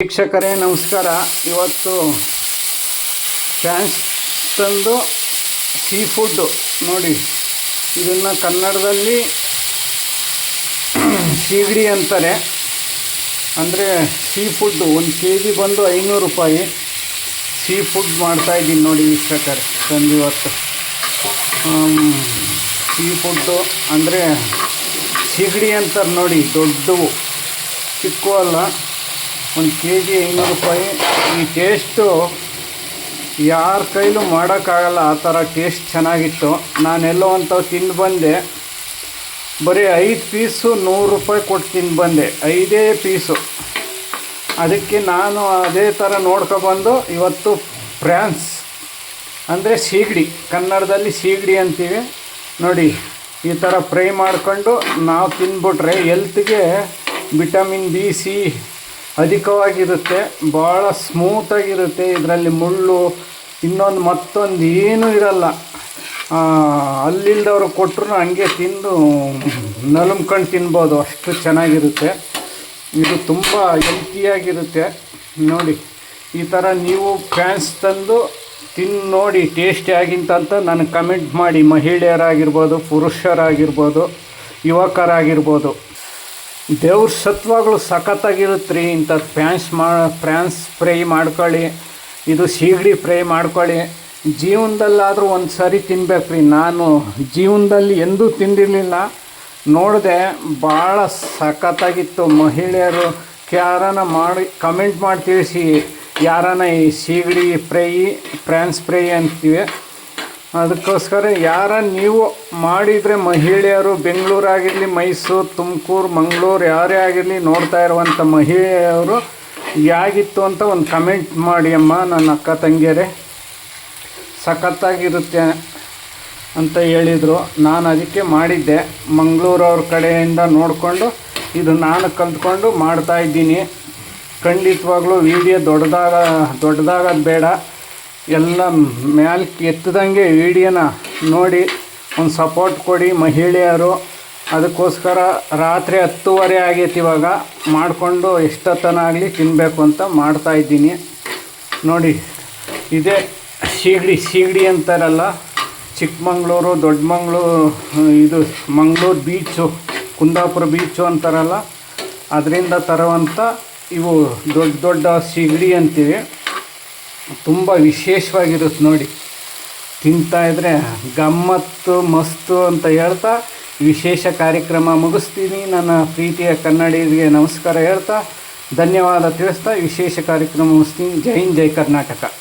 ವೀಕ್ಷಕರೇ, ನಮಸ್ಕಾರ. ಇವತ್ತು ಫ್ಯಾನ್ಸ್ ತಂದು ಸೀ ಫುಡ್ಡು ನೋಡಿ. ಇದನ್ನು ಕನ್ನಡದಲ್ಲಿ ಸೀಗಡಿ ಅಂತಾರೆ. ಅಂದರೆ ಸೀ ಫುಡ್ಡು ಒಂದು ಕೆ ಜಿ ಬಂದು ಐನೂರು ರೂಪಾಯಿ. ಸೀ ಫುಡ್ ಮಾಡ್ತಾಯಿದ್ದೀನಿ ನೋಡಿ ವೀಕ್ಷಕರೇ ತಂದು ಇವತ್ತು ಸೀ ಫುಡ್ಡು ಅಂದರೆ ಸೀಗಡಿ ಅಂತಾರೆ ನೋಡಿ, ದೊಡ್ಡವು. ಚಿಕ್ಕವು ಅಲ್ಲ. ಒಂದು ಕೆ ಜಿ ಐನೂರು ರೂಪಾಯಿ. ಈ ಟೇಸ್ಟು ಯಾರ ಕೈಲೂ ಮಾಡೋಕ್ಕಾಗಲ್ಲ, ಆ ಥರ ಟೇಸ್ಟ್ ಚೆನ್ನಾಗಿತ್ತು. ನಾನೆಲ್ಲೋ ಅಂಥವು ತಿಂದು ಬಂದೆ. ಬರೀ ಐದು ಪೀಸು ನೂರು ರೂಪಾಯಿ ಕೊಟ್ಟು ತಿಂದು ಬಂದೆ. ಐದೇ ಪೀಸು. ಅದಕ್ಕೆ ನಾನು ಅದೇ ಥರ ನೋಡ್ಕೊಬಂದು ಇವತ್ತು ಫ್ರಾನ್ಸ್. ಅಂದರೆ ಸೀಗಡಿ, ಕನ್ನಡದಲ್ಲಿ ಸೀಗಡಿ ಅಂತೀವಿ. ನೋಡಿ, ಈ ಥರ ಫ್ರೈ ಮಾಡಿಕೊಂಡು ನಾವು ತಿಂದ್ಬಿಟ್ರೆ ಎಲ್ತ್ಗೆ ವಿಟಮಿನ್ ಬಿ ಸಿ ಅಧಿಕವಾಗಿರುತ್ತೆ ಭಾಳ ಸ್ಮೂತಾಗಿರುತ್ತೆ ಇದರಲ್ಲಿ ಮುಳ್ಳು, ಇನ್ನೊಂದು ಮತ್ತೊಂದು ಏನೂ ಇರಲ್ಲ. ಅಲ್ಲಿಲ್ದವ್ರು ಕೊಟ್ಟರು ಹಂಗೆ ತಿಂದು ನಲುಮ್ಕೊಂಡು ತಿನ್ಬೋದು. ಅಷ್ಟು ಚೆನ್ನಾಗಿರುತ್ತೆ. ಇದು ತುಂಬ ಹೆಲ್ತಿಯಾಗಿರುತ್ತೆ ನೋಡಿ, ಈ ಥರ ನೀವು ಫ್ಯಾನ್ಸ್ ತಂದು ತಿಂದು ನೋಡಿ ಟೇಸ್ಟಿ ಆಗಿಂತ ಅಂತ ನನಗೆ ಕಮೆಂಟ್ ಮಾಡಿ. ಮಹಿಳೆಯರಾಗಿರ್ಬೋದು, ಪುರುಷರಾಗಿರ್ಬೋದು, ಯುವಕರಾಗಿರ್ಬೋದು. ದೇವ್ರ ಸತ್ವಗಳು ಸಖತ್ತಾಗಿರುತ್ತೆ ರೀ ಇಂಥದ್ದು ಫ್ಯಾನ್ಸ್ ಮಾ ಪ್ಯಾನ್ಸ್ ಫ್ರೈ ಮಾಡ್ಕೊಳ್ಳಿ, ಇದು ಸೀಗಡಿ ಫ್ರೈ ಮಾಡ್ಕೊಳ್ಳಿ. ಜೀವನದಲ್ಲಾದರೂ ಒಂದು ಸರಿ ತಿನ್ಬೇಕು ರೀ ನಾನು ಜೀವನದಲ್ಲಿ ಎಂದೂ ತಿಂದಿರಲಿಲ್ಲ. ನೋಡಿದೆ ಭಾಳ ಸಖತ್ತಾಗಿತ್ತು. ಮಹಿಳೆಯರು ಯಾರನ್ನ ಮಾಡಿ, ಕಮೆಂಟ್ ಮಾಡಿ ತಿಳಿಸಿ ಯಾರನ್ನ ಈ ಸೀಗಡಿ ಫ್ರೈ ಪ್ರ್ಯಾನ್ಸ್ ಫ್ರೈ ಅಂತೀವಿ. ಅದಕ್ಕೋಸ್ಕರ ಯಾರ ನೀವು ಮಾಡಿದರೆ ಮಹಿಳೆಯರು ಬೆಂಗಳೂರಾಗಿರಲಿ, ಮೈಸೂರು, ತುಮಕೂರು, ಮಂಗಳೂರು, ಯಾರೇ ಆಗಿರಲಿ ನೋಡ್ತಾ ಇರುವಂಥ ಮಹಿಳೆಯರು ಯಾಗಿತ್ತು ಅಂತ ಒಂದು ಕಮೆಂಟ್ ಮಾಡಿ ಅಮ್ಮ ನನ್ನ ಅಕ್ಕ ತಂಗಿಯರೇ. ಸಖತ್ತಾಗಿರುತ್ತೆ ಅಂತ ಹೇಳಿದರು. ನಾನು ಅದಕ್ಕೆ ಮಾಡಿದ್ದೆ. ಮಂಗಳೂರವ್ರ ಕಡೆಯಿಂದ ನೋಡಿಕೊಂಡು ಇದು ನಾನು ಕಲ್ತ್ಕೊಂಡು ಮಾಡ್ತಾಯಿದ್ದೀನಿ ಖಂಡಿತವಾಗ್ಲೂ ವಿಡಿಯೋ ದೊಡ್ಡದಾಗ ದೊಡ್ಡದಾಗೋದು ಬೇಡ. ಎಲ್ಲ ಮ್ಯಾಲ್ಕ್ ಎತ್ತದಂಗೆ ವಿಡಿಯೋನ ನೋಡಿ ಒಂದು ಸಪೋರ್ಟ್ ಕೊಡಿ ಮಹಿಳೆಯರು. ಅದಕ್ಕೋಸ್ಕರ ರಾತ್ರಿ ಹತ್ತುವರೆ ಆಗೈತೆ ಇವಾಗ. ಮಾಡಿಕೊಂಡು ಎಷ್ಟೊತ್ತನ ಆಗಲಿ ತಿನ್ನಬೇಕು ಅಂತ ಮಾಡ್ತಾಯಿದ್ದೀನಿ ನೋಡಿ, ಇದೇ ಸೀಗಡಿ ಸೀಗಡಿ ಅಂತಾರಲ್ಲ, ಚಿಕ್ಕಮಂಗ್ಳೂರು, ದೊಡ್ಡಮಂಗ್ಳೂರು, ಇದು ಮಂಗಳೂರು ಬೀಚು ಕುಂದಾಪುರ ಬೀಚು ಅಂತಾರಲ್ಲ, ಅದರಿಂದ ತರುವಂಥ ಇವು ದೊಡ್ಡ ದೊಡ್ಡ ಸೀಗಡಿ ಅಂತೀವಿ. ತುಂಬ ವಿಶೇಷವಾಗಿರುತ್ತೆ ನೋಡಿ. ತಿಂತಾ ಇದ್ದರೆ ಗಮ್ಮತ್ತು, ಮಸ್ತು ಅಂತ ಹೇಳ್ತಾ ವಿಶೇಷ ಕಾರ್ಯಕ್ರಮ ಮುಗಿಸ್ತೀನಿ. ನನ್ನ ಪ್ರೀತಿಯ ಕನ್ನಡಿಗರಿಗೆ ನಮಸ್ಕಾರ ಹೇಳ್ತಾ, ಧನ್ಯವಾದ ತಿಳಿಸ್ತಾ ವಿಶೇಷ ಕಾರ್ಯಕ್ರಮ ಮುಗಿಸ್ತೀನಿ. ಜೈ ಹಿಂದ್, ಜೈ ಕರ್ನಾಟಕ.